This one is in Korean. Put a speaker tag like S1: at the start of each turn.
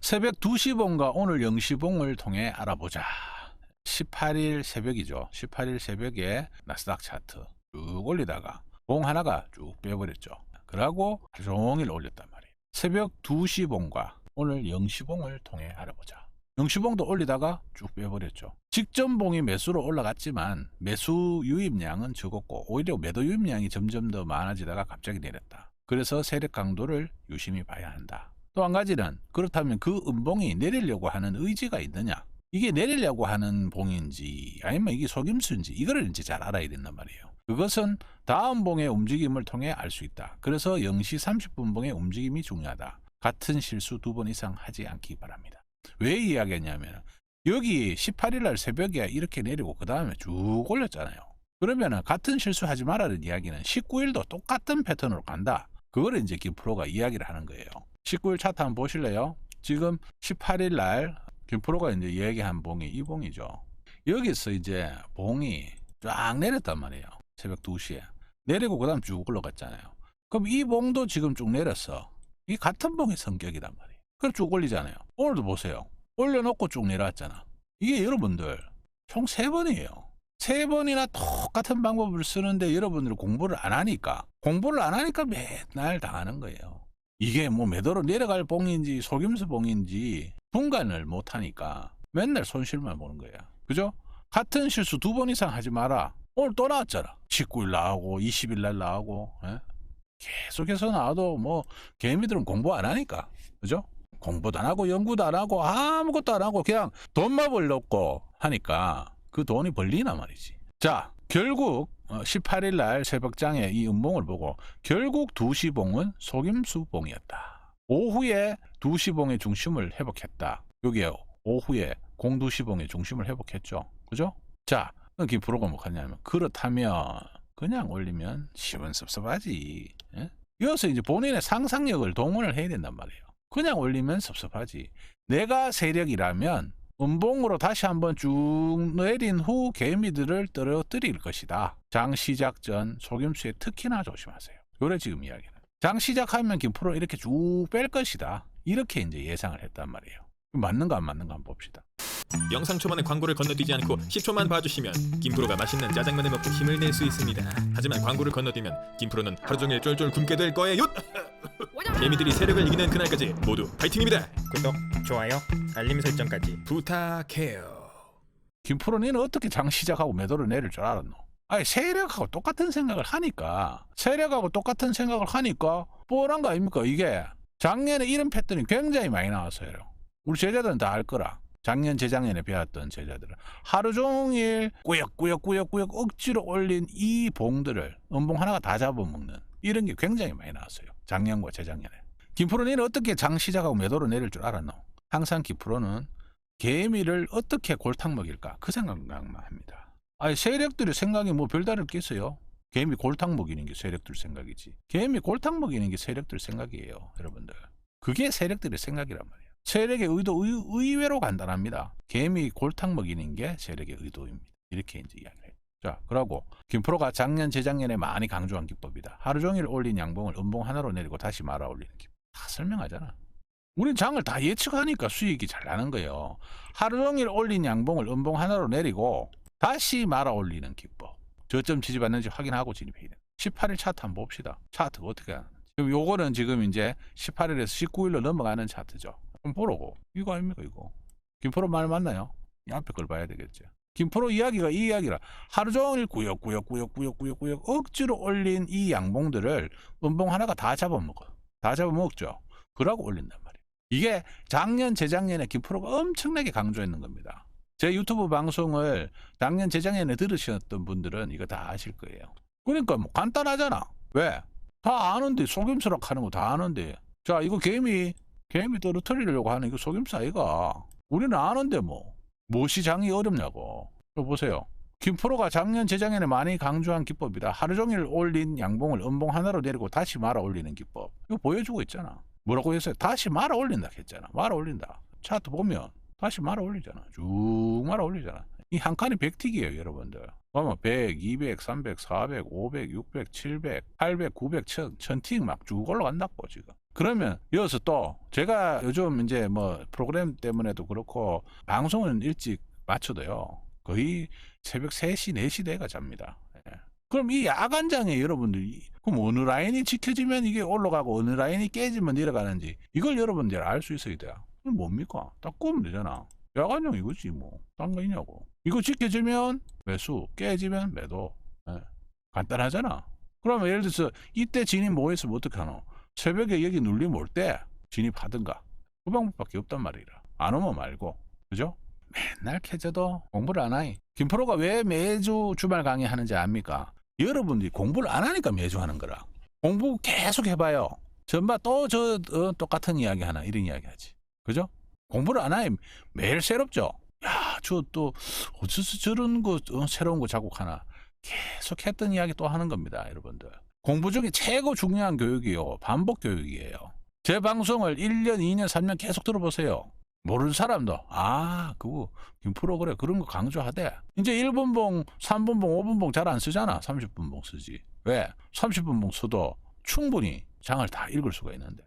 S1: 새벽 2시 봉과 오늘 0시 봉을 통해 알아보자. 18일 새벽이죠. 18일 새벽에 나스닥 차트 쭉 올리다가 봉 하나가 쭉 빼버렸죠. 그러고 하루 종일 올렸단 말이에요. 새벽 2시 봉과 오늘 0시 봉을 통해 알아보자. 0시 봉도 올리다가 쭉 빼버렸죠. 직전 봉이 매수로 올라갔지만 매수 유입량은 적었고 오히려 매도 유입량이 점점 더 많아지다가 갑자기 내렸다. 그래서 세력 강도를 유심히 봐야 한다. 또 한 가지는 그렇다면 그 음봉이 내리려고 하는 의지가 있느냐? 이게 내리려고 하는 봉인지 아니면 이게 속임수인지 이거를 이제 잘 알아야 된단 말이에요. 그것은 다음 봉의 움직임을 통해 알 수 있다. 그래서 0시 30분 봉의 움직임이 중요하다. 같은 실수 두 번 이상 하지 않기 바랍니다. 왜 이야기했냐면 여기 18일 날 새벽에 이렇게 내리고 그 다음에 쭉 올렸잖아요. 그러면은 같은 실수 하지 말라는 이야기는 19일도 똑같은 패턴으로 간다. 그걸 이제 김프로가 이야기를 하는 거예요. 19일 차트 한번 보실래요? 지금 18일 날 김프로가 이제 얘기한 봉이 이 봉이죠. 여기서 이제 봉이 쫙 내렸단 말이에요. 새벽 2시에. 내리고 그 다음 쭉 올라갔잖아요. 그럼 이 봉도 지금 쭉 내렸어. 이 같은 봉의 성격이란 말이에요. 그래 쭉 올리잖아요. 오늘도 보세요. 올려놓고 쭉 내려왔잖아. 이게 여러분들 총 세 번이에요. 세 번이나 똑같은 방법을 쓰는데 여러분들이 공부를 안 하니까 공부를 안 하니까 맨날 당하는 거예요. 이게 뭐 매도로 내려갈 봉인지 속임수 봉인지 분간을 못 하니까 맨날 손실만 보는 거야. 그죠? 같은 실수 두 번 이상 하지 마라. 오늘 또 나왔잖아. 19일 나오고 20일 날 나오고 예? 계속해서 나와도 뭐 개미들은 공부 안 하니까 그죠? 공부도 안 하고 연구도 안 하고 아무것도 안 하고 그냥 돈만 벌렸고 하니까 그 돈이 벌리나 말이지. 자, 결국 18일 날 새벽장에 이 음봉을 보고 결국 2시 봉은 속임수 봉이었다. 오후에 2시 봉의 중심을 회복했다. 여기에 오후에 공두시 봉의 중심을 회복했죠. 그죠? 자, 김프로가 뭐 하냐면 그렇다면 그냥 올리면 시원섭섭하지. 예? 이어서 이제 본인의 상상력을 동원을 해야 된단 말이에요. 그냥 올리면 섭섭하지. 내가 세력이라면 음봉으로 다시 한번 쭉 내린 후 개미들을 떨어뜨릴 것이다. 장 시작 전 속임수에 특히나 조심하세요. 요래 지금 이야기는. 장 시작하면 김프로 이렇게 쭉 뺄 것이다. 이렇게 이제 예상을 했단 말이에요. 맞는가 안 맞는가 한번 봅시다.
S2: 영상 초반에 광고를 건너뛰지 않고 10초만 봐주시면 김프로가 맛있는 짜장면을 먹고 힘을 낼 수 있습니다. 하지만 광고를 건너뛰면 김프로는 하루 종일 쫄쫄 굶게 될 거예요. 개미들이 세력을 이기는 그날까지 모두 파이팅입니다.
S3: 구독, 좋아요, 알림 설정까지
S2: 부탁해요.
S1: 김프로는 어떻게 장 시작하고 매도를 내릴 줄 알았노? 아니 세력하고 똑같은 생각을 하니까 세력하고 똑같은 생각을 하니까 뻔한 거 아닙니까 이게 작년에 이런 패턴이 굉장히 많이 나왔어요 우리 제자들은 다 알 거라 작년 재작년에 배웠던 제자들은 하루 종일 꾸역꾸역꾸역꾸역 억지로 올린 이 봉들을 음봉 하나가 다 잡아먹는 이런 게 굉장히 많이 나왔어요 작년과 재작년에 김프로는 어떻게 장 시작하고 매도를 내릴 줄 알았노? 항상 김프로는 개미를 어떻게 골탕 먹일까 그 생각만 합니다. 아니 세력들의 생각이 뭐 별다를 게 있어요. 개미 골탕 먹이는 게 세력들 생각이지. 개미 골탕 먹이는 게 세력들 생각이에요, 여러분들. 그게 세력들의 생각이란 말이에요. 세력의 의도 의, 의외로 간단합니다. 개미 골탕 먹이는 게 세력의 의도입니다. 이렇게 이제 이야기를 해요. 자, 그러고 김프로가 작년 재작년에 많이 강조한 기법이다. 하루 종일 올린 양봉을 음봉 하나로 내리고 다시 말아 올리는 기법. 다 설명하잖아. 우린 장을 다 예측하니까 수익이 잘 나는 거예요. 하루 종일 올린 양봉을 음봉 하나로 내리고 다시 말아 올리는 기법. 저점 지지받는지 확인하고 진입해야 돼. 18일 차트 한번 봅시다. 차트가 어떻게 하는지. 그럼 요거는 지금 이제 18일에서 19일로 넘어가는 차트죠. 그럼 보라고. 이거 아닙니까 이거. 김프로 말 맞나요? 이 앞에 걸 봐야 되겠죠. 김프로 이야기가 이 이야기라 하루 종일 꾸역꾸역꾸역꾸역꾸역꾸역 억지로 올린 이 양봉들을 음봉 하나가 다 잡아먹어. 다 잡아먹죠. 그러고 올린단 말이에요. 이게 작년, 재작년에 김프로가 엄청나게 강조했는 겁니다. 제 유튜브 방송을 작년, 재작년에 들으셨던 분들은 이거 다 아실 거예요. 그러니까 뭐 간단하잖아. 왜? 다 아는데 속임수락 하는 거 다 아는데. 자, 이거 개미, 개미 떨어뜨리려고 하는 이거 속임수 아이가. 우리는 아는데 뭐. 무엇이 장이 어렵냐고. 보세요. 김프로가 작년, 재작년에 많이 강조한 기법이다. 하루 종일 올린 양봉을 음봉 하나로 내리고 다시 말아 올리는 기법. 이거 보여주고 있잖아. 뭐라고 했어요? 다시 말아 올린다 했잖아. 말아 올린다. 차트 보면 다시 말아 올리잖아. 쭉 말아 올리잖아. 이 한 칸이 100틱이에요, 여러분들. 보면 100, 200, 300, 400, 500, 600, 700, 800, 900, 1000, 1000틱 막 쭉 올라간다고 지금. 그러면 이어서 또 제가 요즘 이제 뭐 프로그램 때문에도 그렇고 방송은 일찍 맞춰도요. 거의 새벽 3시, 4시 돼가 잡니다. 예. 그럼 이 야간장에 여러분들이 그럼 어느 라인이 지켜지면 이게 올라가고 어느 라인이 깨지면 내려가는지 이걸 여러분들 알 수 있어야 돼요. 그럼 뭡니까? 딱 꾸면 되잖아. 야간장 이거지 뭐. 딴 거 있냐고. 이거 지켜지면 매수, 깨지면 매도. 예. 간단하잖아. 그러면 예를 들어서 이때 진입 뭐 했으면 어떡하노? 새벽에 여기 눌림 올 때 진입하든가. 그 방법밖에 없단 말이라. 안 오면 말고. 그죠? 맨날 캐져도 공부를 안 하니. 김프로가 왜 매주 주말 강의 하는지 압니까? 여러분들이 공부를 안 하니까 매주 하는 거라. 공부 계속 해봐요. 전봐 또저 어, 똑같은 이야기 하나 이런 이야기 하지. 그죠? 공부를 안 하면 매일 새롭죠. 야, 저 또 어째서 저런 거 어, 새로운 거 자국하나. 계속 했던 이야기 또 하는 겁니다, 여러분들. 공부 중에 최고 중요한 교육이요. 반복 교육이에요. 제 방송을 1년, 2년, 3년 계속 들어보세요. 모르는 사람도 아 그거 김프로 그래 그런 거 강조하대 이제 1분봉 3분봉 5분봉 잘 안 쓰잖아 30분봉 쓰지 왜 30분봉 써도 충분히 장을 다 읽을 수가 있는데